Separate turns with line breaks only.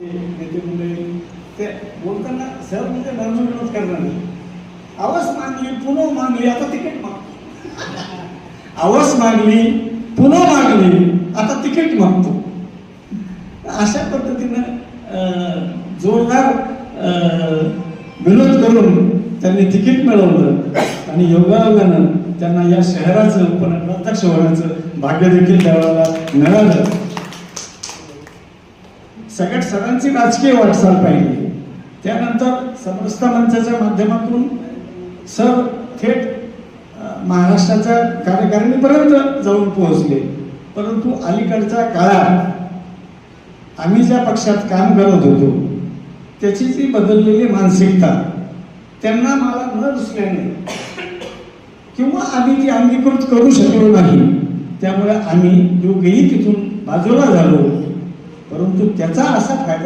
नेते मंडळी ते बोलताना सहज म्हणजे नर्म करणार नाही. आवाज मागली पुन्हा मागली आता तिकीट मागतो आवाज मागली पुन्हा मागली आता तिकीट मागतो. अशा पद्धतीनं अं, जोरदार अं, विनोद करून त्यांनी तिकीट मिळवलं आणि योगायोगानं त्यांना या शहराचं पण प्रत्यक्ष होण्याचं भाग्य देखील त्यावेळेला मिळालं. सगळ्यात सरांची राजकीय वाटचाल पाहिली. त्यानंतर समरसता मंचाच्या माध्यमातून सर थेट महाराष्ट्राच्या कार्यकारिणीपर्यंत जाऊन पोहोचले. परंतु अलीकडच्या काळात आम्ही ज्या पक्षात काम करत होतो त्याची जी बदललेली मानसिकता त्यांना मला न रुचल्याने किंवा आम्ही ती अंगीकृत करू शकलो नाही त्यामुळे आम्ही दोघेही तिथून बाजूला झालो. परंतु त्याचा असा फायदा